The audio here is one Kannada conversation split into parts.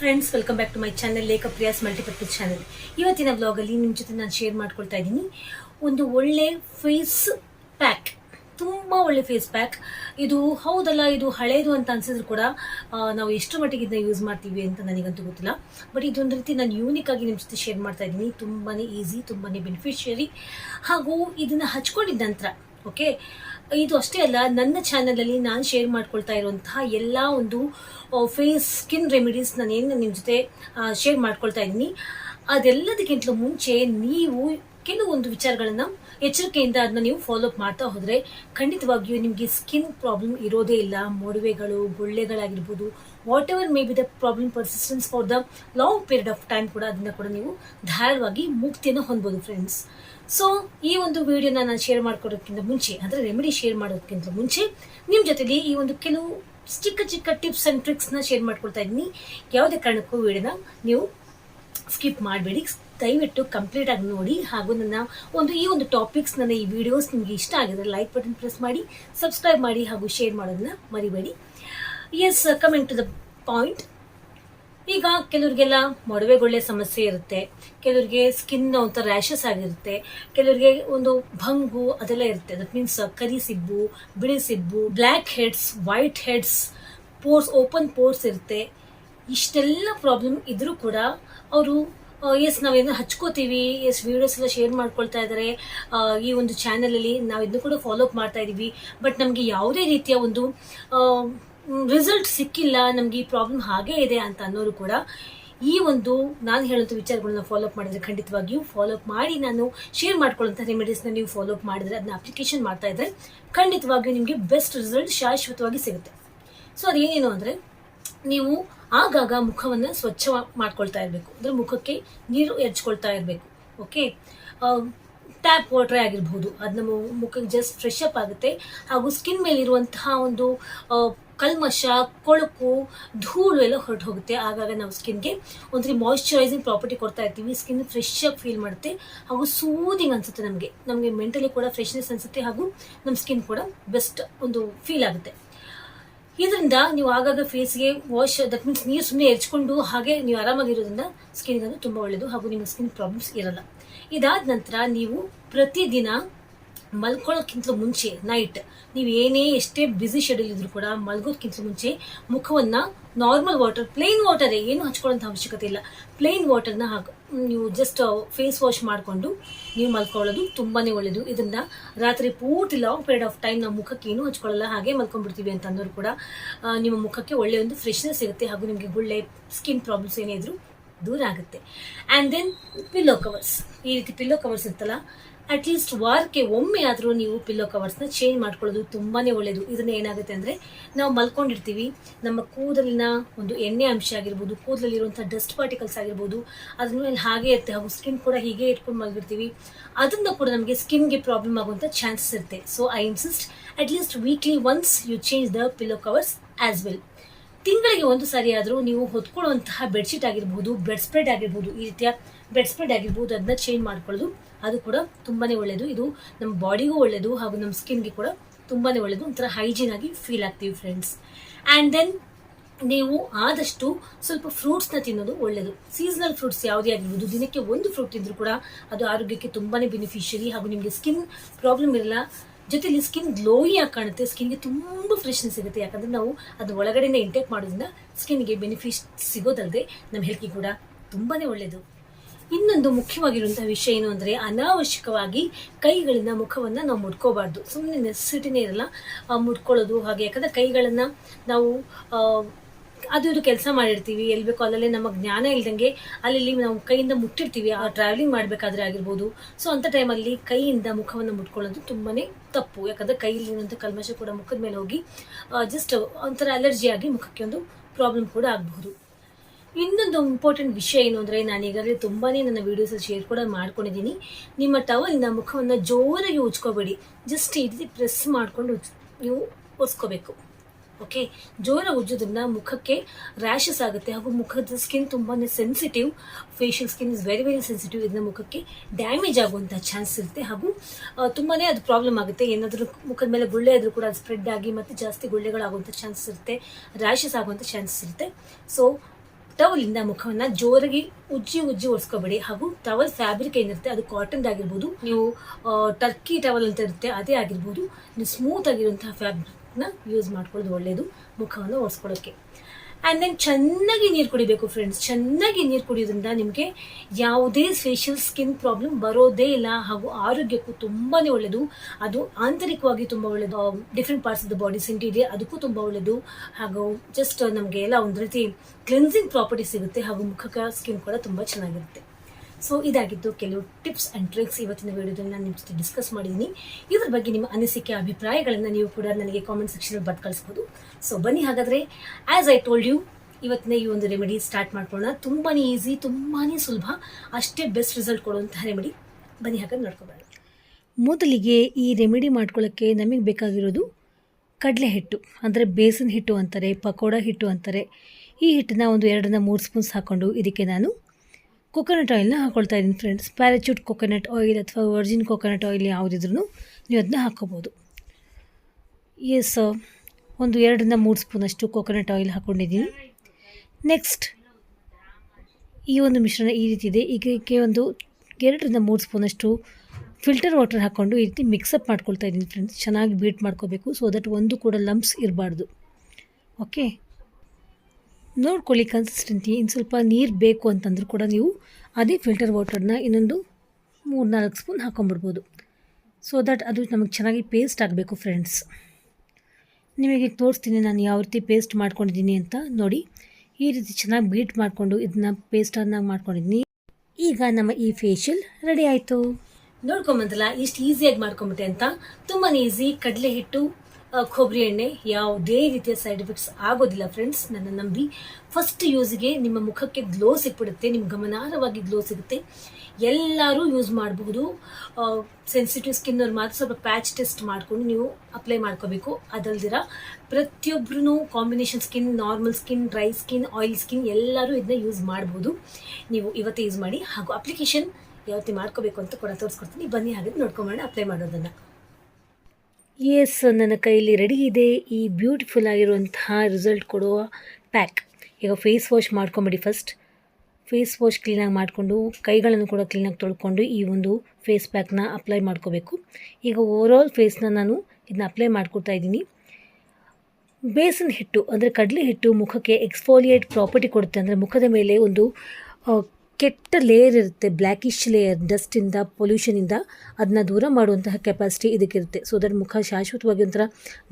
Friends welcome back to my channel Lekha Priya's multipurpose channel ಇವತ್ತಿನ ವ್ಲಾಗಲ್ಲಿ ನಿಮ್ಮ ಜೊತೆ ನಾನು ಶೇರ್ ಮಾಡ್ಕೊಳ್ತಾ ಇದ್ದೀನಿ. ಒಂದು ಒಳ್ಳೆ ಫೇಸ್ ಪ್ಯಾಕ್ ತುಂಬ ಒಳ್ಳೆ ಫೇಸ್ ಪ್ಯಾಕ್ ಇದು ಹೌದಲ್ಲ, ಇದು ಹಳೇದು ಅಂತ ಅನ್ಸಿದ್ರು ಕೂಡ ನಾವು ಎಷ್ಟು ಮಟ್ಟಿಗೆ ಇದನ್ನ ಯೂಸ್ ಮಾಡ್ತೀವಿ ಅಂತ ನನಗಂತೂ ಗೊತ್ತಿಲ್ಲ. ಬಟ್ ಇದೊಂದು ರೀತಿ ನಾನು ಯೂನಿಕ್ ಆಗಿ ನಿಮ್ಮ ಜೊತೆ ಶೇರ್ ಮಾಡ್ತಾ ಇದ್ದೀನಿ. ತುಂಬಾ ಈಸಿ ತುಂಬಾ ಬೆನಿಫಿಷಿಯರಿ ಹಾಗೂ ಇದನ್ನು ಹಚ್ಕೊಂಡಿದ್ದ ನಂತರ ಓಕೆ ಇದು ಅಷ್ಟೇ ಅಲ್ಲ, ನನ್ನ ಚಾನಲಲ್ಲಿ ನಾನು ಶೇರ್ ಮಾಡ್ಕೊಳ್ತಾ ಇರುವಂತಹ ಎಲ್ಲ ಒಂದು ಫೇಸ್ ಸ್ಕಿನ್ ರೆಮಿಡೀಸ್ ನಾನು ಏನು ನಿಮ್ಮ ಜೊತೆ ಶೇರ್ ಮಾಡ್ಕೊಳ್ತಾ ಇದ್ದೀನಿ. ಅದೆಲ್ಲದಕ್ಕಿಂತಲೂ ಮುಂಚೆ ನೀವು ಕೆಲವೊಂದು ವಿಚಾರಗಳನ್ನು ಎಚ್ಚರಿಕೆಯಿಂದ ಅದನ್ನ ನೀವು ಫಾಲೋ ಅಪ್ ಮಾಡ್ತಾ ಹೋದರೆ ಖಂಡಿತವಾಗಿಯೂ ನಿಮಗೆ ಸ್ಕಿನ್ ಪ್ರಾಬ್ಲಮ್ ಇರೋದೇ ಇಲ್ಲ. ಮೊಡವೆಗಳು, ಗುಳ್ಳೆಗಳಾಗಿರ್ಬೋದು whatever may be the problem persistence for the long period of time ಕೂಡ ಅದನ್ನ ಕೂಡ ನೀವು ಧಾರಾಳವಾಗಿ ಮುಕ್ತಿಯನ್ನು ಹೊಂದ್ಬೋದು ಫ್ರೆಂಡ್ಸ್ ಸೊ ಈ ಒಂದು ವಿಡಿಯೋನ ನಾನು ಶೇರ್ ಮಾಡ್ಕೊಡೋಕ್ಕಿಂತ ಮುಂಚೆ, ಅಂದರೆ ರೆಮಿಡಿ ಶೇರ್ ಮಾಡೋದಕ್ಕಿಂತ ಮುಂಚೆ ನಿಮ್ಮ ಜೊತೆಗೆ ಈ ಒಂದು ಕೆಲವು ಚಿಕ್ಕ ಚಿಕ್ಕ ಟಿಪ್ಸ್ ಆ್ಯಂಡ್ ಟ್ರಿಕ್ಸ್ನ ಶೇರ್ ಮಾಡ್ಕೊಳ್ತಾ ಇದ್ದೀನಿ. ಯಾವುದೇ ಕಾರಣಕ್ಕೂ ವಿಡಿಯೋನ ನೀವು ಸ್ಕಿಪ್ ಮಾಡಬೇಡಿ. ದಯವಿಟ್ಟು ಕಂಪ್ಲೀಟ್ ಆಗಿ ನೋಡಿ. ಹಾಗೂ ನನ್ನ ಒಂದು ಈ ಒಂದು ಟಾಪಿಕ್ಸ್ ನನ್ನ ಈ ವಿಡಿಯೋಸ್ ನಿಮಗೆ ಇಷ್ಟ ಆಗಿದ್ರೆ ಲೈಕ್ ಬಟನ್ ಪ್ರೆಸ್ ಮಾಡಿ ಸಬ್ಸ್ಕ್ರೈಬ್ ಮಾಡಿ ಹಾಗೂ ಶೇರ್ ಮಾಡೋದನ್ನ ಮರಿಬೇಡಿ. Yes coming to the point ಈಗ ಕೆಲವ್ರಿಗೆಲ್ಲ ಮೊಡವೆಗೊಳ್ಳೆ ಸಮಸ್ಯೆ ಇರುತ್ತೆ. ಕೆಲವ್ರಿಗೆ ಸ್ಕಿನ್ ಒಂಥರ ರ್ಯಾಷಸ್ ಆಗಿರುತ್ತೆ. ಕೆಲವ್ರಿಗೆ ಒಂದು ಭಂಗು ಅದೆಲ್ಲ ಇರುತ್ತೆ. ದಟ್ ಮೀನ್ಸ್ ಕರಿ ಸಿಬ್ಬು, ಬಿಳಿ ಸಿಬ್ಬು black heads white heads pores open pores ಇರುತ್ತೆ. ಇಷ್ಟೆಲ್ಲ ಪ್ರಾಬ್ಲಮ್ ಇದ್ರೂ ಕೂಡ ಅವರು ಎಸ್ ನಾವೇನು ಹಚ್ಕೋತೀವಿ ಎಸ್ ವಿಡಿಯೋಸ್ ಎಲ್ಲ ಶೇರ್ ಮಾಡ್ಕೊಳ್ತಾ ಇದ್ದಾರೆ ಈ ಒಂದು ಚಾನಲಲ್ಲಿ ನಾವು ಇದನ್ನು ಕೂಡ ಫಾಲೋ ಅಪ್ ಮಾಡ್ತಾ ಇದ್ದೀವಿ ಬಟ್ ನಮಗೆ ಯಾವುದೇ ರೀತಿಯ ಒಂದು ರಿಸಲ್ಟ್ ಸಿಕ್ಕಿಲ್ಲ, ನಮಗೆ ಈ ಪ್ರಾಬ್ಲಮ್ ಹಾಗೇ ಇದೆ ಅಂತ ಅನ್ನೋರು ಕೂಡ ಈ ಒಂದು ನಾನು ಹೇಳುವಂಥ ವಿಚಾರಗಳನ್ನ ಫಾಲೋ ಅಪ್ ಮಾಡಿದ್ರೆ ಖಂಡಿತವಾಗಿಯೂ ಫಾಲೋ ಅಪ್ ಮಾಡಿ ನಾನು ಶೇರ್ ಮಾಡ್ಕೊಳ್ಳುವಂಥ ರೆಮಿಡೀಸ್ನ ನೀವು ಫಾಲೋ ಅಪ್ ಮಾಡಿದ್ರೆ ಅದನ್ನ ಅಪ್ಲಿಕೇಶನ್ ಮಾಡ್ತಾ ಇದ್ರೆ ಖಂಡಿತವಾಗಿಯೂ ನಿಮಗೆ ಬೆಸ್ಟ್ ರಿಸಲ್ಟ್ ಶಾಶ್ವತವಾಗಿ ಸಿಗುತ್ತೆ. ಸೊ ಅದೇನೇನು ಅಂದರೆ ನೀವು ಆಗಾಗ ಮುಖವನ್ನು ಸ್ವಚ್ಛ ಮಾಡ್ಕೊಳ್ತಾ ಇರಬೇಕು. ಅಂದರೆ ಮುಖಕ್ಕೆ ನೀರು ಎರ್ಚ್ಕೊಳ್ತಾ ಇರಬೇಕು. ಓಕೆ ಟ್ಯಾಪ್ ವಾಟರ್ ಆಗಿರ್ಬೋದು. ಅದು ನಮ್ಮ ಮುಖಕ್ಕೆ ಜಸ್ಟ್ ಫ್ರೆಶ್ ಅಪ್ ಆಗುತ್ತೆ. ಹಾಗೂ ಸ್ಕಿನ್ ಮೇಲಿರುವಂತಹ ಒಂದು ಕಲ್ಮಶ, ಕೊಳಕು, ಧೂಳು ಎಲ್ಲ ಹೊರಟು ಹೋಗುತ್ತೆ ಆಗಾಗ ನಾವು ಸ್ಕಿನ್ಗೆ ಒಂದ್ರಿ ಮಾಯಿಶ್ಚರೈಸಿಂಗ್ ಪ್ರಾಪರ್ಟಿ ಕೊಡ್ತಾ ಇರ್ತೀವಿ. ಸ್ಕಿನ್ ಫ್ರೆಶ್ ಆಗಿ ಫೀಲ್ ಮಾಡುತ್ತೆ. ಹಾಗೂ ಸೂದಿಂಗ್ ಅನಿಸುತ್ತೆ ನಮಗೆ. ನಮಗೆ ಮೆಂಟಲಿ ಕೂಡ ಫ್ರೆಶ್ನೆಸ್ ಅನಿಸುತ್ತೆ ಹಾಗೂ ನಮ್ಮ ಸ್ಕಿನ್ ಕೂಡ ಬೆಸ್ಟ್ ಒಂದು ಫೀಲ್ ಆಗುತ್ತೆ. ಇದರಿಂದ ನೀವು ಆಗಾಗ ಫೇಸ್ಗೆ ವಾಶ್ ದಟ್ ಮೀನ್ಸ್ ನೀರು ಸುಮ್ಮನೆ ಎರ್ಚ್ಕೊಂಡು ಹಾಗೆ ನೀವು ಆರಾಮಾಗಿರೋದ್ರಿಂದ ಸ್ಕಿನ್ಗೆ ಅದು ತುಂಬ ಒಳ್ಳೆಯದು ಹಾಗೂ ನಿಮ್ಮ ಸ್ಕಿನ್ ಪ್ರಾಬ್ಲಮ್ಸ್ ಇರಲ್ಲ. ಇದಾದ ನಂತರ ನೀವು ಪ್ರತಿದಿನ ಮಲ್ಕೊಳ್ಳೋಕ್ಕಿಂತ ಮುಂಚೆ ನೈಟ್ ನೀವು ಏನೇ ಎಷ್ಟೇ ಬ್ಯುಸಿ ಶೆಡ್ಯೂಲ್ ಇದ್ರೂ ಕೂಡ ಮಲ್ಗೋದ್ಕಿಂತ ಮುಂಚೆ ಮುಖವನ್ನ ನಾರ್ಮಲ್ ವಾಟರ್ ಪ್ಲೇನ್ ವಾಟರ್ ಏನು ಹಚ್ಕೊಳ್ಳೋಂಥ ಅವಶ್ಯಕತೆ ಇಲ್ಲ. ಪ್ಲೇನ್ ವಾಟರ್ನ ಹಾಕಿ, ನೀವು ಜಸ್ಟ್ ಫೇಸ್ ವಾಶ್ ಮಾಡಿಕೊಂಡು ನೀವು ಮಲ್ಕೊಳ್ಳೋದು ತುಂಬಾನೇ ಒಳ್ಳೆಯದು ಇದರಿಂದ ರಾತ್ರಿ ಪೂರ್ತಿ ಲಾಂಗ್ ಪೀರಿಯಡ್ ಆಫ್ ಟೈಮ್ ನಾವು ಮುಖಕ್ಕೆ ಏನೂ ಹಚ್ಕೊಳ್ಳಲ್ಲ, ಹಾಗೆ ಮಲ್ಕೊಂಡ್ಬಿಡ್ತೀವಿ ಅಂತ ಅಂದವರು ಕೂಡ ನಿಮ್ಮ ಮುಖಕ್ಕೆ ಒಳ್ಳೆಯ ಒಂದು ಫ್ರೆಶ್ನೆಸ್ ಸಿಗುತ್ತೆ, ಹಾಗೂ ನಿಮಗೆ ಗುಳ್ಳೆ ಸ್ಕಿನ್ ಪ್ರಾಬ್ಲಮ್ಸ್ ಏನೇ ಇದ್ರೂ ದೂರ ಆಗುತ್ತೆ. ಆ್ಯಂಡ್ ದೆನ್ ಪಿಲ್ಲೋ ಕವರ್ಸ್ ಈ ರೀತಿ ಪಿಲ್ಲೋ ಕವರ್ಸ್ ಇರ್ತಲ್ಲ ಅಟ್ಲೀಸ್ಟ್ ವಾರಕ್ಕೆ ಒಮ್ಮೆ ಆದರೂ ನೀವು ಪಿಲ್ಲೋ ಕವರ್ಸ್ನ ಚೇಂಜ್ ಮಾಡ್ಕೊಳ್ಳೋದು ತುಂಬಾ ಒಳ್ಳೆಯದು ಇದನ್ನ ಏನಾಗುತ್ತೆ ಅಂದರೆ, ನಾವು ಮಲ್ಕೊಂಡಿರ್ತೀವಿ. ನಮ್ಮ ಕೂದಲಿನ ಒಂದು ಎಣ್ಣೆ ಅಂಶ ಆಗಿರ್ಬೋದು, ಕೂದಲಲ್ಲಿರುವಂಥ ಡಸ್ಟ್ ಪಾರ್ಟಿಕಲ್ಸ್ ಆಗಿರ್ಬೋದು ಅದನ್ನು ಮೇಲೆ ಹಾಗೆ ಇರುತ್ತೆ. ಹಾಗೂ ಸ್ಕಿನ್ ಕೂಡ ಹೀಗೆ ಇಟ್ಕೊಂಡು ಮಲಗಿರ್ತೀವಿ. ಅದರಿಂದ ಕೂಡ ನಮಗೆ ಸ್ಕಿನ್ಗೆ ಪ್ರಾಬ್ಲಮ್ ಆಗುವಂಥ ಚಾನ್ಸಸ್ ಇರುತ್ತೆ. So I insist at least weekly once you change the pillow covers as well ತಿಂಗಳಿಗೆ ಒಂದು ಸಾರಿ ಆದರೂ ನೀವು ಹೊತ್ಕೊಳ್ಳುವಂತಹ ಬೆಡ್ಶೀಟ್ ಆಗಿರ್ಬೋದು ಬೆಡ್ ಸ್ಪ್ರೆಡ್ ಆಗಿರ್ಬೋದು, ಈ ರೀತಿಯ ಬೆಡ್ ಸ್ಪ್ರೆಡ್ ಆಗಿರ್ಬೋದು ಅದನ್ನ ಚೇಂಜ್ ಮಾಡ್ಕೊಳ್ಳೋದು, ಅದು ಕೂಡ ತುಂಬಾ ಒಳ್ಳೆಯದು ಇದು ನಮ್ಮ ಬಾಡಿಗೂ ಒಳ್ಳೆಯದು ಹಾಗೂ ನಮ್ಮ ಸ್ಕಿನ್ಗೆ ಕೂಡ ತುಂಬಾ ಒಳ್ಳೆಯದು ಒಂಥರ ಹೈಜೀನ್ ಆಗಿ ಫೀಲ್ ಆಗ್ತೀವಿ ಫ್ರೆಂಡ್ಸ್ ಆ್ಯಂಡ್ ದೆನ್ ನೀವು ಆದಷ್ಟು ಸ್ವಲ್ಪ ಫ್ರೂಟ್ಸ್ನ ತಿನ್ನೋದು ಒಳ್ಳೆಯದು ಸೀಸನಲ್ ಫ್ರೂಟ್ಸ್ ಯಾವುದೇ ಆಗಿರ್ಬೋದು, ದಿನಕ್ಕೆ ಒಂದು ಫ್ರೂಟ್ ತಿಂದರೂ ಕೂಡ ಅದು ಆರೋಗ್ಯಕ್ಕೆ ತುಂಬಾ ಬೆನಿಫಿಷಿಯರಿ ಹಾಗೂ ನಿಮಗೆ ಸ್ಕಿನ್ ಪ್ರಾಬ್ಲಮ್ ಇರಲ್ಲ. ಜೊತೆಲಿ ಸ್ಕಿನ್ ಗ್ಲೋಯಿ ಆಗಿ ಕಾಣುತ್ತೆ ಸ್ಕಿನ್ಗೆ ತುಂಬ ಫ್ರೆಶ್ನೆಸ್ ಸಿಗುತ್ತೆ. ಯಾಕಂದ್ರೆ ನಾವು ಅದು ಒಳಗಡೆಯಿಂದ ಇಂಟೇಕ್ ಮಾಡೋದ್ರಿಂದ ಸ್ಕಿನ್ಗೆ ಬೆನಿಫಿಟ್ ಸಿಗೋದಲ್ಲದೆ ನಮ್ಮ ಹೆಲ್ತ್ಗೆ ಕೂಡ ತುಂಬಾನೇ ಒಳ್ಳೆಯದು ಇನ್ನೊಂದು ಮುಖ್ಯವಾಗಿರುವಂತಹ ವಿಷಯ ಏನು ಅಂದರೆ ಅನಾವಶ್ಯಕವಾಗಿ ಕೈಗಳನ್ನ, ಮುಖವನ್ನು ನಾವು ಮುಟ್ಕೋಬಾರ್ದು. ಸುಮ್ಮನೆ ನೆಸೆಸಿಟಿನೇ ಇರಲ್ಲ. ಮುಟ್ಕೊಳ್ಳೋದು ಹಾಗೆ, ಯಾಕಂದರೆ ಕೈಗಳನ್ನು ನಾವು ಅದು ಇದು ಕೆಲಸ ಮಾಡಿರ್ತೀವಿ. ಎಲ್ಲಿ ಬೇಕೋ ಅಲ್ಲಲ್ಲೇ ನಮಗೆ ಜ್ಞಾನ ಇಲ್ದಂಗೆ ಅಲ್ಲಿ ನಾವು ಕೈಯಿಂದ ಮುಟ್ಟಿರ್ತೀವಿ. ಆ ಟ್ರಾವೆಲಿಂಗ್ ಮಾಡಬೇಕಾದ್ರೆ ಆಗಿರ್ಬೋದು. ಸೊ ಅಂಥ ಟೈಮಲ್ಲಿ ಕೈಯಿಂದ ಮುಖವನ್ನು ಮುಟ್ಕೊಳ್ಳೋದು ತುಂಬಾ ತಪ್ಪು. ಯಾಕಂದರೆ ಕೈಯಲ್ಲಿರುವಂಥ ಕಲ್ಮಶ ಕೂಡ ಮುಖದ ಮೇಲೆ ಹೋಗಿ ಜಸ್ಟ್ ಒಂಥರ ಅಲರ್ಜಿ ಆಗಿ ಮುಖಕ್ಕೆ ಒಂದು ಪ್ರಾಬ್ಲಮ್ ಕೂಡ ಆಗಬಹುದು. ಇನ್ನೊಂದು ಇಂಪಾರ್ಟೆಂಟ್ ವಿಷಯ ಏನು ಅಂದರೆ ನಾನು ಈಗಾಗಲೇ ತುಂಬಾ ನನ್ನ ವೀಡಿಯೋಸಲ್ಲಿ ಶೇರ್ ಕೂಡ ಮಾಡ್ಕೊಂಡಿದ್ದೀನಿ. ನಿಮ್ಮ ಟವಲ್ನ ಮುಖವನ್ನು ಜೋರಾಗಿ ಉಜ್ಕೋಬೇಡಿ. ಜಸ್ಟ್ ಈ ಪ್ರೆಸ್ ಮಾಡಿಕೊಂಡು ನೀವು ಒರೆಸ್ಕೋಬೇಕು ಓಕೆ ಜೋರ ಉಜ್ಜೋದ್ರಿಂದ ಮುಖಕ್ಕೆ ರ್ಯಾಶಸ್ ಆಗುತ್ತೆ ಹಾಗೂ ಮುಖದ ಸ್ಕಿನ್ ತುಂಬಾ sensitive facial skin is very very sensitive ಇದನ್ನ ಮುಖಕ್ಕೆ ಡ್ಯಾಮೇಜ್ ಆಗುವಂಥ ಚಾನ್ಸ್ ಇರುತ್ತೆ ಹಾಗೂ ತುಂಬಾ ಅದು ಪ್ರಾಬ್ಲಮ್ ಆಗುತ್ತೆ. ಏನಾದರೂ ಮುಖದ ಮೇಲೆ ಗುಳ್ಳೆ ಆದರೂ ಕೂಡ ಸ್ಪ್ರೆಡ್ ಆಗಿ ಮತ್ತೆ ಜಾಸ್ತಿ ಗುಳ್ಳೆಗಳಾಗುವಂಥ ಚಾನ್ಸ್ ಇರುತ್ತೆ ರ್ಯಾಶಸ್ ಆಗುವಂಥ ಚಾನ್ಸ್ ಇರುತ್ತೆ. ಸೊ ಟವಲಿಂದ ಮುಖವನ್ನ ಜೋರಾಗಿ ಉಜ್ಜಿ ಉಜ್ಜಿ ಒರೆಸ್ಕೋಬೇಡಿ ಹಾಗೂ ಟವಲ್ ಫ್ಯಾಬ್ರಿಕ್ ಏನಿರುತ್ತೆ ಅದು ಕಾಟನ್ ಆಗಿರ್ಬೋದು ನೀವು ಟರ್ಕಿ ಟವಲ್ ಅಂತ ಇರುತ್ತೆ, ಅದೇ ಆಗಿರ್ಬೋದು, ನೀವು ಸ್ಮೂತ್ ಆಗಿರುವಂತಹ ಫ್ಯಾಬ್ರಿಕ್ನ ಯೂಸ್ ಮಾಡ್ಕೊಳ್ಳೋದು ಒಳ್ಳೆಯದು ಮುಖವನ್ನು ಒರೆಸ್ಕೊಳ್ಳೋಕ್ಕೆ ಆ್ಯಂಡ್ ದೆನ್ ಚೆನ್ನಾಗಿ ನೀರು ಕುಡಿಬೇಕು ಫ್ರೆಂಡ್ಸ್ ಚೆನ್ನಾಗಿ ನೀರು ಕುಡಿಯೋದ್ರಿಂದ ನಿಮಗೆ ಯಾವುದೇ ಫೇಶಿಯಲ್ ಸ್ಕಿನ್ ಪ್ರಾಬ್ಲಮ್ ಬರೋದೇ ಇಲ್ಲ ಹಾಗೂ ಆರೋಗ್ಯಕ್ಕೂ ತುಂಬಾ ಒಳ್ಳೆಯದು ಅದು ಆಂತರಿಕವಾಗಿ ತುಂಬ ಒಳ್ಳೆಯದು different parts of the body interior ಅದಕ್ಕೂ ತುಂಬ ಒಳ್ಳೆಯದು ಹಾಗೂ ಜಸ್ಟ್ ನಮಗೆ ಎಲ್ಲ ಒಂದು ರೀತಿ ಕ್ಲೆನ್ಸಿಂಗ್ ಪ್ರಾಪರ್ಟಿ ಸಿಗುತ್ತೆ ಹಾಗೂ ಮುಖಕ್ಕೆ ಸ್ಕಿನ್ ಕೂಡ ತುಂಬ ಚೆನ್ನಾಗಿರುತ್ತೆ. ಸೊ ಇದಾಗಿದ್ದು ಕೆಲವು ಟಿಪ್ಸ್ ಆ್ಯಂಡ್ ಟ್ರಿಕ್ಸ್ ಇವತ್ತಿನ ವಿಡಿಯೋದಲ್ಲಿ ನಾನು ನಿಮ್ಮ ಜೊತೆ ಡಿಸ್ಕಸ್ ಮಾಡಿದ್ದೀನಿ ಇದ್ರ ಬಗ್ಗೆ ನಿಮ್ಮ ಅನಿಸಿಕೆ, ಅಭಿಪ್ರಾಯಗಳನ್ನು ನೀವು ಕೂಡ ನನಗೆ ಕಾಮೆಂಟ್ ಸೆಕ್ಷನಲ್ಲಿ ಬಟ್ ಕಳಿಸ್ಬೋದು. ಸೊ ಬನ್ನಿ ಹಾಗಾದರೆ ಆ್ಯಸ್ ಐ ಟೋಲ್ಡ್ ಯು ಇವತ್ತಿನ ಈ ಒಂದು ರೆಮಿಡಿ ಸ್ಟಾರ್ಟ್ ಮಾಡ್ಕೊಳ್ಳೋಣ. ತುಂಬಾ ಈಸಿ ತುಂಬಾ ಸುಲಭ. ಅಷ್ಟೇ ಬೆಸ್ಟ್ ರಿಸಲ್ಟ್ ಕೊಡುವಂತಹ ರೆಮಿಡಿ ಬನ್ನಿ ಹಾಗಾದ್ರೆ ನೋಡ್ಕೊಬಾರ್ದು ಮೊದಲಿಗೆ ಈ ರೆಮಿಡಿ ಮಾಡ್ಕೊಳ್ಳೋಕ್ಕೆ ನಮಗೆ ಬೇಕಾಗಿರೋದು ಕಡಲೆ ಹಿಟ್ಟು, ಅಂದರೆ ಬೇಸನ್ ಹಿಟ್ಟು ಅಂತಾರೆ, ಪಕೋಡ ಹಿಟ್ಟು ಅಂತಾರೆ. ಈ ಹಿಟ್ಟನ್ನ ಒಂದು ಎರಡನ್ನ ಮೂರು ಸ್ಪೂನ್ಸ್ ಹಾಕ್ಕೊಂಡು ಇದಕ್ಕೆ ನಾನು ಕೊಕೊನಟ್ ಆಯಿಲ್ನ ಹಾಕೊಳ್ತಾ ಇದ್ದೀನಿ ಫ್ರೆಂಡ್ಸ್ ಪ್ಯಾರಾಚೂಟ್ ಕೊಕೊನಟ್ ಆಯಿಲ್ ಅಥವಾ ವರ್ಜಿನ್ ಕೊಕೊನಟ್ ಆಯಿಲ್ ಯಾವುದಿದ್ರೂ ನೀವು ಅದನ್ನ ಹಾಕ್ಕೋಬೋದು. ಎಸ್ ಒಂದು ಎರಡರಿಂದ ಮೂರು ಸ್ಪೂನಷ್ಟು ಕೊಕೊನಟ್ ಆಯಿಲ್ ಹಾಕ್ಕೊಂಡಿದ್ದೀನಿ ನೆಕ್ಸ್ಟ್ ಈ ಒಂದು ಮಿಶ್ರಣ ಈ ರೀತಿ ಇದೆ. ಈಗಕ್ಕೆ ಒಂದು ಎರಡರಿಂದ ಮೂರು ಸ್ಪೂನಷ್ಟು ಫಿಲ್ಟರ್ ವಾಟರ್ ಹಾಕ್ಕೊಂಡು ಈ ರೀತಿ ಮಿಕ್ಸಪ್ ಮಾಡ್ಕೊಳ್ತಾ ಇದ್ದೀನಿ ಫ್ರೆಂಡ್ಸ್ ಚೆನ್ನಾಗಿ ಬೀಟ್ ಮಾಡ್ಕೋಬೇಕು ಸೊ ದಟ್ ಒಂದು ಕೂಡ ಲಂಪ್ಸ್ ಇರಬಾರ್ದು. ಓಕೆ ನೋಡ್ಕೊಳ್ಳಿ ಕನ್ಸಿಸ್ಟೆನ್ಸಿ ಇನ್ನು ಸ್ವಲ್ಪ ನೀರು ಬೇಕು ಅಂತಂದ್ರೂ ಕೂಡ ನೀವು ಅದೇ ಫಿಲ್ಟರ್ ವಾಟರ್ನ ಇನ್ನೊಂದು ಮೂರು ನಾಲ್ಕು ಸ್ಪೂನ್ ಹಾಕೊಂಡ್ಬಿಡ್ಬೋದು. ಸೊ ದಟ್ ಅದು ನಮಗೆ ಚೆನ್ನಾಗಿ ಪೇಸ್ಟ್ ಆಗಬೇಕು ಫ್ರೆಂಡ್ಸ್ ನಿಮಗೆ ತೋರಿಸ್ತೀನಿ ನಾನು ಯಾವ ರೀತಿ ಪೇಸ್ಟ್ ಮಾಡ್ಕೊಂಡಿದ್ದೀನಿ ಅಂತ ನೋಡಿ. ಈ ರೀತಿ ಚೆನ್ನಾಗಿ ಬೀಟ್ ಮಾಡಿಕೊಂಡು ಇದನ್ನ ಪೇಸ್ಟನ್ನು ಮಾಡ್ಕೊಂಡಿದ್ದೀನಿ. ಈಗ ನಮ್ಮ ಈ ಫೇಶಿಯಲ್ ರೆಡಿ ಆಯಿತು. ನೋಡ್ಕೊಂಬಂತಲ್ಲ ಇಷ್ಟು ಈಸಿಯಾಗಿ ಮಾಡ್ಕೊಂಬಿಟ್ಟೆ ಅಂತ. ತುಂಬಾ ಈಸಿ ಕಡಲೆ ಹಿಟ್ಟು ಕೊಬ್ಬರಿ ಎಣ್ಣೆ ಯಾವುದೇ ರೀತಿಯ ಸೈಡ್ ಎಫೆಕ್ಟ್ಸ್ ಆಗೋದಿಲ್ಲ ಫ್ರೆಂಡ್ಸ್ ನನ್ನ ನಂಬಿ ಫಸ್ಟ್ ಯೂಸ್ಗೆ ನಿಮ್ಮ ಮುಖಕ್ಕೆ ಗ್ಲೋ ಸಿಕ್ಬಿಡುತ್ತೆ ನಿಮ್ಮ ಗಮನಾರ್ಹವಾಗಿ ಗ್ಲೋ ಸಿಗುತ್ತೆ. ಎಲ್ಲರೂ ಯೂಸ್ ಮಾಡಬಹುದು. ಸೆನ್ಸಿಟಿವ್ ಸ್ಕಿನ್ ಅವ್ರು ಮಾತ್ರ ಸ್ವಲ್ಪ ಪ್ಯಾಚ್ ಟೆಸ್ಟ್ ಮಾಡಿಕೊಂಡು ನೀವು ಅಪ್ಲೈ ಮಾಡ್ಕೋಬೇಕು. ಅದಲ್ದಿರ ಪ್ರತಿಯೊಬ್ಬರೂ combination skin normal skin dry skin oil skin ಎಲ್ಲರೂ ಇದನ್ನ ಯೂಸ್ ಮಾಡ್ಬೋದು ನೀವು ಇವತ್ತೇ ಯೂಸ್ ಮಾಡಿ ಹಾಗೂ ಅಪ್ಲಿಕೇಶನ್ ಯಾವತ್ತಿ ಮಾಡ್ಕೋಬೇಕು ಅಂತ ಕೂಡ ತೋರಿಸ್ಕೊಡ್ತೀನಿ. ಬನ್ನಿ ಹಾಗೆ ನೋಡ್ಕೊಂಬೋಣ ಅಪ್ಲೈ ಮಾಡೋದನ್ನು. ಎಸ್ ನನ್ನ ಕೈಯಲ್ಲಿ ರೆಡಿ ಇದೆ. ಈ ಬ್ಯೂಟಿಫುಲ್ ಆಗಿರುವಂತಹ ರಿಸಲ್ಟ್ ಕೊಡುವ ಪ್ಯಾಕ್ ಈಗ ಫೇಸ್ ವಾಶ್ ಮಾಡ್ಕೊಂಬಿಡಿ ಫಸ್ಟ್ ಫೇಸ್ ವಾಶ್ ಕ್ಲೀನಾಗಿ ಮಾಡಿಕೊಂಡು, ಕೈಗಳನ್ನು ಕೂಡ ಕ್ಲೀನಾಗಿ ತೊಳ್ಕೊಂಡು ಈ ಒಂದು ಫೇಸ್ ಪ್ಯಾಕ್ನ ಅಪ್ಲೈ ಮಾಡ್ಕೋಬೇಕು. ಈಗ ಓವರಾಲ್ ಫೇಸ್ನ ನಾನು ಇದನ್ನ ಅಪ್ಲೈ ಮಾಡ್ಕೊಡ್ತಾ ಇದ್ದೀನಿ. ಬೇಸನ್ ಹಿಟ್ಟು, ಅಂದರೆ ಕಡಲೆ ಹಿಟ್ಟು ಮುಖಕ್ಕೆ ಎಕ್ಸ್ಫೋಲಿಯೇಟ್ ಪ್ರಾಪರ್ಟಿ ಕೊಡುತ್ತೆ. ಅಂದರೆ ಮುಖದ ಮೇಲೆ ಒಂದು ಕೆಟ್ಟ ಲೇಯರ್ ಇರುತ್ತೆ ಬ್ಲ್ಯಾಕಿಶ್ ಲೇಯರ್ ಡಸ್ಟಿಂದ ಪೊಲ್ಯೂಷನಿಂದ ಅದನ್ನ ದೂರ ಮಾಡುವಂತಹ ಕೆಪಾಸಿಟಿ ಇದಕ್ಕಿರುತ್ತೆ. ಸೊ ಅದರ ಮುಖ ಶಾಶ್ವತವಾಗಿ ಒಂಥರ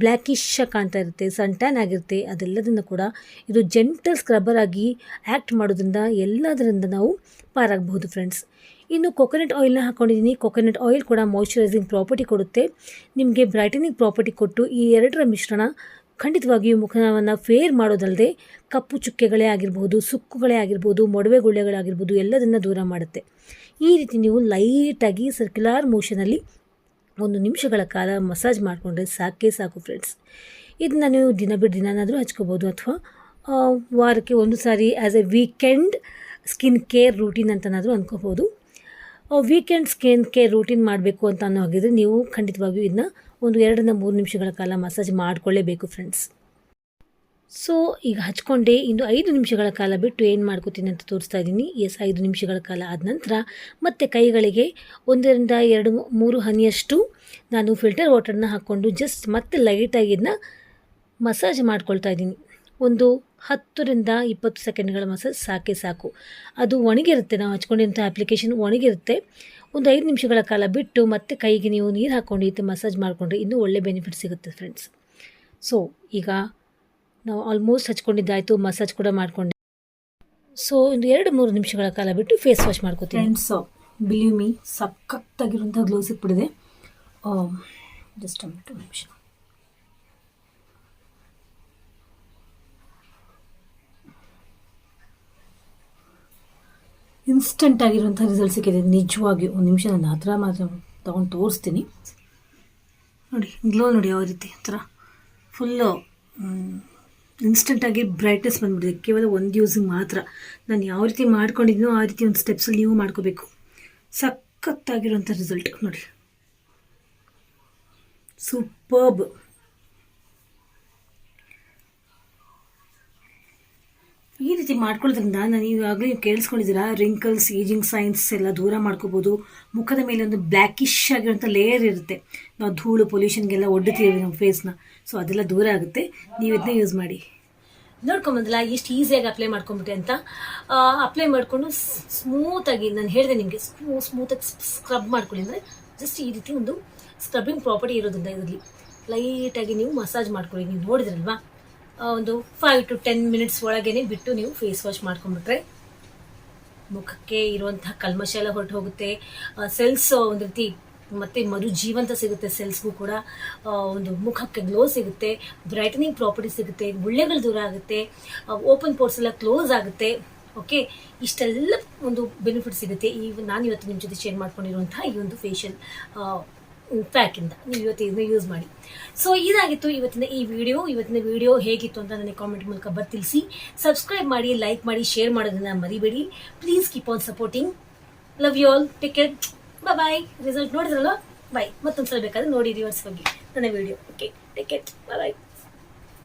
ಬ್ಲ್ಯಾಕಿಶ್ ಕಾಣ್ತಾ ಇರುತ್ತೆ ಸನ್ ಟ್ಯಾನ್ ಆಗಿರುತ್ತೆ, ಅದೆಲ್ಲದನ್ನು ಕೂಡ ಇದು ಜೆಂಟಲ್ ಸ್ಕ್ರಬ್ಬರ್ ಆಗಿ ಆ್ಯಕ್ಟ್ ಮಾಡೋದ್ರಿಂದ ಎಲ್ಲದರಿಂದ ನಾವು ಪಾರಾಗಬಹುದು ಫ್ರೆಂಡ್ಸ್ ಇನ್ನು ಕೊಕೊನಟ್ ಆಯಿಲ್ನ ಹಾಕ್ಕೊಂಡಿದ್ದೀನಿ ಕೊಕೊನಟ್ ಆಯಿಲ್ ಕೂಡ ಮಾಯಶ್ಚರೈಸಿಂಗ್ ಪ್ರಾಪರ್ಟಿ ಕೊಡುತ್ತೆ. ನಿಮಗೆ ಬ್ರೈಟನಿಂಗ್ ಪ್ರಾಪರ್ಟಿ ಕೊಟ್ಟು ಈ ಎರಡರ ಮಿಶ್ರಣ ಖಂಡಿತವಾಗಿಯೂ ಮುಖವನ್ನು ಫೇರ್ ಮಾಡೋದಲ್ಲದೆ ಕಪ್ಪು ಚುಕ್ಕೆಗಳೇ ಆಗಿರ್ಬೋದು, ಸುಕ್ಕುಗಳೇ ಆಗಿರ್ಬೋದು, ಮೊಡವೆ ಗುಳ್ಳೆಗಳಾಗಿರ್ಬೋದು ಎಲ್ಲದನ್ನು ದೂರ ಮಾಡುತ್ತೆ. ಈ ರೀತಿ ನೀವು ಲೈಟಾಗಿ ಸರ್ಕ್ಯುಲಾರ್ ಮೋಷನಲ್ಲಿ ಒಂದು ನಿಮಿಷಗಳ ಕಾಲ ಮಸಾಜ್ ಮಾಡಿಕೊಂಡ್ರೆ ಸಾಕೇ ಸಾಕು ಫ್ರೆಂಡ್ಸ್ ಇದನ್ನ ನೀವು ದಿನ ಬಿಟ್ಟು ದಿನನಾದರೂ ಹಚ್ಕೋಬೋದು ಅಥವಾ ವಾರಕ್ಕೆ ಒಂದು ಸಾರಿ as a weekend skin care routine ಅಂತನಾದರೂ ಅಂದ್ಕೋಬೋದು ವೀಕೆಂಡ್ ಸ್ಕಿನ್ ಕೇರ್ ರೂಟೀನ್ ಮಾಡಬೇಕು ಅಂತ ಅನ್ನೋ ಹಾಗಿದ್ರೆ ನೀವು ಖಂಡಿತವಾಗಿಯೂ ಇದನ್ನ ಒಂದು ಎರಡರಿಂದ ಮೂರು ನಿಮಿಷಗಳ ಕಾಲ ಮಸಾಜ್ ಮಾಡಿಕೊಳ್ಳೇಬೇಕು ಫ್ರೆಂಡ್ಸ್ ಸೊ ಈಗ ಹಚ್ಕೊಂಡೆ. ಇನ್ನು ಐದು ನಿಮಿಷಗಳ ಕಾಲ ಬಿಟ್ಟು ಏನು ಮಾಡ್ಕೋತೀನಿ ಅಂತ ತೋರಿಸ್ತಾ ಇದ್ದೀನಿ. ಎಸ್ ಐದು ನಿಮಿಷಗಳ ಕಾಲ ಆದ ನಂತರ ಮತ್ತೆ ಕೈಗಳಿಗೆ ಒಂದರಿಂದ ಎರಡು, ಮೂರು ಹನಿಯಷ್ಟು ನಾನು ಫಿಲ್ಟರ್ ವಾಟರ್ನ ಹಾಕ್ಕೊಂಡು ಜಸ್ಟ್ ಮತ್ತೆ ಲೈಟಾಗಿ ಇದನ್ನ ಮಸಾಜ್ ಮಾಡ್ಕೊಳ್ತಾ ಇದ್ದೀನಿ. ಒಂದು ಹತ್ತರಿಂದ ಇಪ್ಪತ್ತು ಸೆಕೆಂಡ್ಗಳ ಮಸಾಜ್ ಸಾಕೇ ಸಾಕು. ಅದು ಒಣಗಿರುತ್ತೆ. ನಾವು ಹಚ್ಕೊಂಡಿರೋಂಥ ಅಪ್ಲಿಕೇಶನ್ ಒಣಗಿರುತ್ತೆ. ಒಂದು ಐದು ನಿಮಿಷಗಳ ಕಾಲ ಬಿಟ್ಟು ಮತ್ತೆ ಕೈಗೆ ನೀವು ನೀರು ಹಾಕ್ಕೊಂಡು ಈ ಮಸಾಜ್ ಮಾಡಿಕೊಂಡ್ರೆ ಇನ್ನೂ ಒಳ್ಳೆ ಬೆನಿಫಿಟ್ ಸಿಗುತ್ತೆ ಫ್ರೆಂಡ್ಸ್ ಸೊ ಈಗ ನಾವು ಆಲ್ಮೋಸ್ಟ್ ಹಚ್ಕೊಂಡಿದ್ದಾಯಿತು ಮಸಾಜ್ ಕೂಡ ಮಾಡ್ಕೊಂಡೆ. ಸೊ ಒಂದು ಎರಡು ಮೂರು ನಿಮಿಷಗಳ ಕಾಲ ಬಿಟ್ಟು ಫೇಸ್ ವಾಶ್ ಮಾಡ್ಕೋತೀನಿ. ಫ್ರೆಂಡ್ಸ್ ಬಿಲೀವ್ ಮೀ ಸಖತ್ತಾಗಿರುವಂಥ ಗ್ಲೋಸ್ ಇಟ್ಬಿಡಿದೆ ಜಸ್ಟ್ ಟು ನಿಮಿಷ. ಇನ್ಸ್ಟೆಂಟ್ ಆಗಿರುವಂಥ ರಿಸಲ್ಟ್ ಸಿಕ್ಕಿದೆ. ನಿಜವಾಗಿ ಒಂದು ನಿಮಿಷ, ನಾನು ಹತ್ರ ಮಾತ್ರ ತೊಗೊಂಡು ತೋರಿಸ್ತೀನಿ. ನೋಡಿ ಗ್ಲೋ ನೋಡಿ ಯಾವ ರೀತಿ ಥರ ಫುಲ್ಲು ಇನ್ಸ್ಟೆಂಟಾಗಿ ಬ್ರೈಟ್ನೆಸ್ ಬಂದ್ಬಿಟ್ಟಿದೆ. ಕೇವಲ ಒಂದು ಯೂಸಿಂಗ್ ಮಾತ್ರ. ನಾನು ಯಾವ ರೀತಿ ಮಾಡ್ಕೊಂಡಿದ್ದೀನೋ ಆ ರೀತಿ ಒಂದು ಸ್ಟೆಪ್ಸಲ್ಲಿ ನೀವು ಮಾಡ್ಕೋಬೇಕು. ಸಖತ್ತಾಗಿರುವಂಥ ರಿಸಲ್ಟ್ ನೋಡಿ. ಸೂಪರ್ಬ್ ಈ ರೀತಿ ಮಾಡ್ಕೊಳ್ಳೋದ್ರಿಂದ ನಾನು ಈಗಾಗಲೇ ಕೇಳಿಸ್ಕೊಂಡಿದ್ದೀರಾ? ರಿಂಕಲ್ಸ್ ಏಜಿಂಗ್ ಸೈನ್ಸ್ ಎಲ್ಲ ದೂರ ಮಾಡ್ಕೋಬೋದು. ಮುಖದ ಮೇಲೆ ಒಂದು ಬ್ಲ್ಯಾಕಿಶ್ ಆಗಿರೋಂಥ ಲೇಯರ್ ಇರುತ್ತೆ. ನಾವು ಧೂಳು ಪೊಲ್ಯೂಷನ್ಗೆಲ್ಲ ಒಡ್ಡುತ್ತೀವಿ ನಮ್ಮ ಫೇಸ್ನ ಸೊ ಅದೆಲ್ಲ ದೂರ ಆಗುತ್ತೆ. ನೀವು ಇದನ್ನ ಯೂಸ್ ಮಾಡಿ. ನೋಡ್ಕೊಂಬಂದಲ್ಲ ಎಷ್ಟು ಈಸಿಯಾಗಿ ಅಪ್ಲೈ ಮಾಡ್ಕೊಂಬಿಟ್ಟೆ ಅಂತ. ಅಪ್ಲೈ ಮಾಡಿಕೊಂಡು ಸ್ಮೂತಾಗಿ ನಾನು ಹೇಳಿದೆ ನಿಮಗೆ, ಸ್ಮೂ ಸ್ಮೂತಾಗಿ ಸ್ಕ್ರಬ್ ಮಾಡ್ಕೊಳ್ಳಿ ಅಂದರೆ ಜಸ್ಟ್ ಈ ರೀತಿ ಒಂದು ಸ್ಕ್ರಬ್ಬಿಂಗ್ ಪ್ರಾಪರ್ಟಿ ಇರೋದ್ರಿಂದ ಇದರಲ್ಲಿ ಲೈಟಾಗಿ ನೀವು ಮಸಾಜ್ ಮಾಡ್ಕೊಳ್ಳಿ. ನೀವು ನೋಡಿದ್ರಲ್ವಾ? ಒಂದು ಫೈವ್ ಟು ಟೆನ್ ಮಿನಿಟ್ಸ್ ಒಳಗೇನೆ ಬಿಟ್ಟು ನೀವು ಫೇಸ್ ವಾಶ್ ಮಾಡ್ಕೊಂಡ್ಬಿಟ್ರೆ ಮುಖಕ್ಕೆ ಇರುವಂತಹ ಕಲ್ಮಶ ಎಲ್ಲ ಹೊರಟು ಹೋಗುತ್ತೆ. ಸೆಲ್ಸ್ ಒಂದು ರೀತಿ ಮತ್ತೆ ಮರು ಜೀವಂತ ಸಿಗುತ್ತೆ. ಸೆಲ್ಸ್ಗೂ ಕೂಡ ಒಂದು ಮುಖಕ್ಕೆ ಗ್ಲೋ ಸಿಗುತ್ತೆ ಬ್ರೈಟನಿಂಗ್ ಪ್ರಾಪರ್ಟಿ ಸಿಗುತ್ತೆ ಗುಳ್ಳೆಗಳು ದೂರ ಆಗುತ್ತೆ ಓಪನ್ ಪೋರ್ಟ್ಸ್ ಎಲ್ಲ ಕ್ಲೋಸ್ ಆಗುತ್ತೆ. ಓಕೆ ಇಷ್ಟೆಲ್ಲ ಒಂದು ಬೆನಿಫಿಟ್ ಸಿಗುತ್ತೆ. ಈ, ನಾನು ಇವತ್ತು ನಿಮ್ಮ ಜೊತೆ ಶೇರ್ ಮಾಡ್ಕೊಂಡಿರುವಂತಹ ಈ ಒಂದು ಫೇಶಿಯಲ್ ಪ್ಯಾಕಿಂದ ನೀವು ಇವತ್ತಿನ ಯೂಸ್ ಮಾಡಿ. ಸೊ ಇದಾಗಿತ್ತು ಇವತ್ತಿನ ಈ ವಿಡಿಯೋ ಇವತ್ತಿನ ವಿಡಿಯೋ ಹೇಗಿತ್ತು ಅಂತ ನನಗೆ ಕಾಮೆಂಟ್ ಮೂಲಕ ಬರ್ತಿಳಿಸಿ ಸಬ್ಸ್ಕ್ರೈಬ್ ಮಾಡಿ ಲೈಕ್ ಮಾಡಿ ಶೇರ್ ಮಾಡೋದನ್ನ ಮರಿಬೇಡಿ. Please keep on supporting love you all take care bye result ನೋಡಿದ್ರಲ್ಲ ಬಾಯ್ ಮತ್ತೊಂದ್ಸಲ ಬೇಕಾದ್ರೆ ನೋಡಿ ರಿವರ್ಸ್ ಹೋಗಿ ನನ್ನ video okay take care bye